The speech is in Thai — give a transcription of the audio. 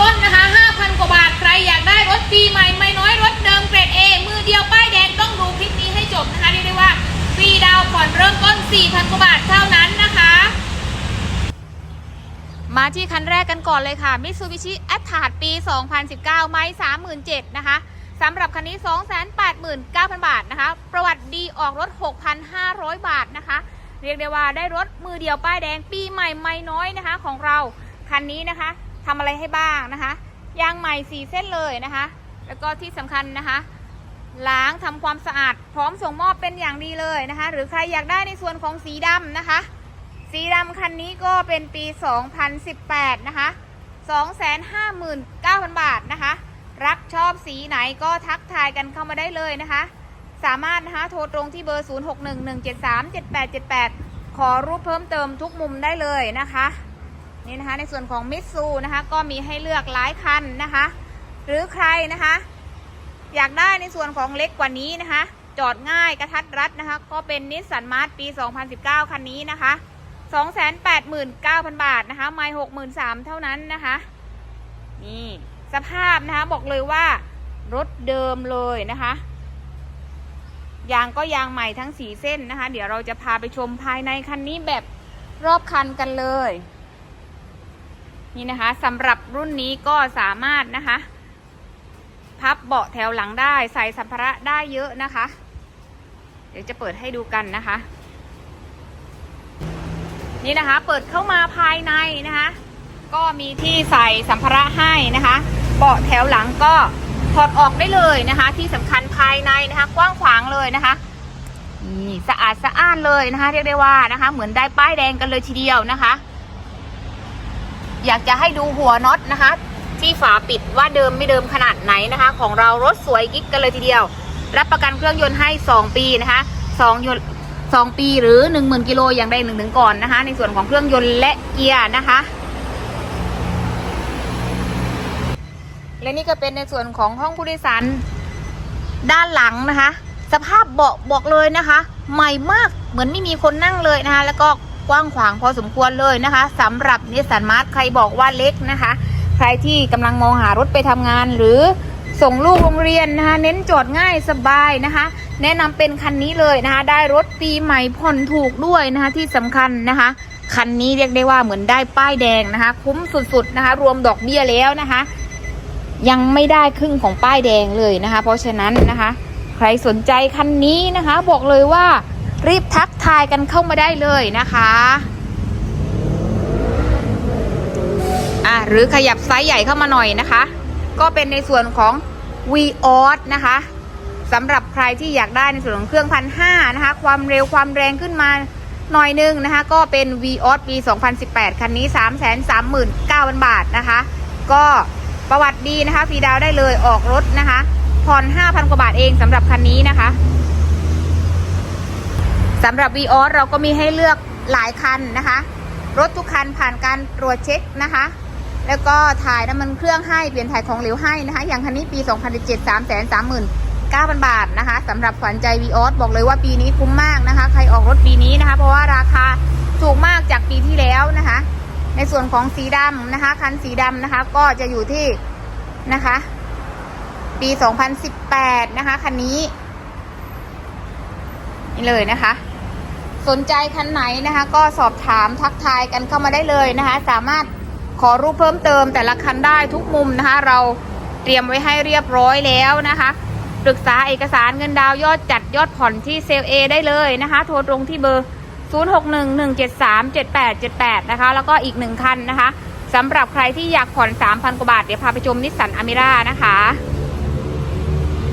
ต้นนะคะ5,000 กว่าบาท ใครอยากได้รถปีใหม่ไม่น้อยรถเดิมเกรด A มือเดียวป้ายแดงต้องดูคลิปนี้ให้จบนะคะเรียกได้ว่าฟรีดาวผ่อนเริ่มต้น 4,000 กว่าบาทเท่านั้นนะคะ มาที่คันแรกกันก่อนเลยค่ะ Mitsubishi a t t a r ปี 2019 ไม่37,000นะคะสำหรับคันนี้ 289,000 บาทนะคะ ประวัติดีออกรถ 6,500 บาทนะคะ เรียกได้ว่าได้รถมือเดียวป้ายแดงปีใหม่ไม่น้อยนะคะของเราคันนี้นะคะ ทำอะไรให้บ้างนะคะ ยางใหม่4เส้นเลยนะคะ แล้วก็ที่สำคัญนะคะล้างทำความสะอาด พร้อมส่งมอบเป็นอย่างดีเลยนะคะ หรือใครอยากได้ในส่วนของสีดำนะคะ สีดำคันนี้ก็เป็นปี 2018 นะคะ 259,000 บาทนะคะ รักชอบสีไหนก็ทักทายกันเข้ามาได้เลยนะคะ สามารถนะคะโทรตรงที่เบอร์ 0611737878 ขอรูปเพิ่มเติมทุกมุมได้เลยนะคะ นี่นะคะ ในส่วนของมิตซูนะคะ ก็มีให้เลือกหลายคันนะคะ หรือใครนะคะ อยากได้ในส่วนของเล็กกว่านี้นะคะ จอดง่ายกระทัดรัดนะคะ ก็เป็นนิสสันมาร์ทปี 2019 คันนี้นะคะ 289,000 บาทนะคะ ไม่63,000 เท่านั้นนะคะ นี่สภาพนะคะบอกเลยว่ารถเดิมเลยนะคะยางก็ยางใหม่ทั้งสีเส้นนะคะ เดี๋ยวเราจะพาไปชมภายในคันนี้แบบรอบคันกันเลย นี่นะคะสำหรับรุ่นนี้ก็สามารถนะคะ พับเบาะแถวหลังได้ใส่สัมภาระได้เยอะนะคะ เดี๋ยวจะเปิดให้ดูกันนะคะ นี่นะคะเปิดเข้ามาภายในนะคะ ก็มีที่ใส่สัมภาระให้นะคะ เบาะแถวหลังก็ถอดออกได้เลยนะคะ ที่สำคัญภายในนะคะ กว้างขวางเลยนะคะนี่สะอาดสะอ้านเลยนะคะ เรียกได้ว่านะคะ เหมือนได้ป้ายแดงกันเลยทีเดียวนะคะ อยากจะให้ดูหัวน็อตนะคะ ที่ฝาปิดว่าเดิมไม่เดิมขนาดไหนนะคะ ของเรารถสวยกิ๊กกันเลยทีเดียว รับประกันเครื่องยนต์ให้ 2 ปีนะคะ2ยนต์2ปีหรือ 10,000กิโลอย่างใดหนึ่งถึงก่อนนะคะ ในส่วนของเครื่องยนต์และเกียร์นะคะ และนี่ก็เป็นในส่วนของห้องผู้โดยสารด้านหลังนะคะ สภาพเบาะบอกเลยนะคะ ใหม่มากเหมือนไม่มีคนนั่งเลยนะคะ แล้วก็ กว้างขวางพอสมควรเลยนะคะสำหรับนิสสันมาร์ทใครบอกว่าเล็กนะคะ ใครที่กำลังมองหารถไปทำงานหรือส่งลูกโรงเรียนนะคะ เน้นจอดง่ายสบายนะคะ แนะนำเป็นคันนี้เลยนะคะ ได้รถปีใหม่ผ่อนถูกด้วยนะคะที่สำคัญนะคะ คันนี้เรียกได้ว่าเหมือนได้ป้ายแดงนะคะ คุ้มสุดๆนะคะ รวมดอกเบี้ยแล้วนะคะ ยังไม่ได้ครึ่งของป้ายแดงเลยนะคะ เพราะฉะนั้นนะคะ ใครสนใจคันนี้นะคะ บอกเลยว่า รีบทักทายกันเข้ามาได้เลยนะคะอะหรือขยับไซส์ใหญ่เข้ามาหน่อยนะคะ ก็เป็นในส่วนของ v ีออสนะคะสำหรับใครที่อยากได้ในส่วนของเครื่องพันห้านะคะ ความเร็วความแรงขึ้นมาหน่อยนึงนะคะ ก็เป็น v ีออสปี 2018 คันนี้ 339,000 บาทนะคะ ก็ประวัติดีนะคะฟรีดาวได้เลยออกรถนะคะผ่อน5,000 กว่าบาทเองสำหรับคันนี้นะคะำหรับ v ีออสเราก็มีให้เลือกหลายคันนะคะ รถทุกคันผ่านการตรวจเช็คนะคะ แล้วก็ถ่ายน้ำมันเครื่องให้เปลี่ยนถ่ายของเหลวให้นะคะ อย่างคันนี้ปี 2017 3 3 3 9 0 0 0 บาทนะคะสำหรับขวัญใจ v ีออสบอกเลยว่าปีนี้คุ้มมากนะคะ ใครออกรถปีนี้นะคะ เพราะว่าราคาถูกมากจากปีที่แล้วนะคะ ในส่วนของสีดำนะคะ คันสีดำนะคะ ก็จะอยู่ที่นะคะ ปี 2018 นะคะ คันนี้ นี่เลยนะคะ สนใจคันไหนนะคะ ก็สอบถามทักทายกันเข้ามาได้เลยนะคะ สามารถขอรูปเพิ่มเติมแต่ละคันได้ทุกมุมนะคะ เราเตรียมไว้ให้เรียบร้อยแล้วนะคะปรึกษาเอกสารเงินดาวยอดจัดยอดผ่อนที่เซลเอได้เลยนะคะ โทรตรงที่เบอร์ 0611737878 นะคะ แล้วก็อีกหนึ่งคันนะคะสำหรับใครที่อยากผ่อน 3,000 กว่าบาท เดี๋ยวพาไปชมนิสสันอเมร่านะคะ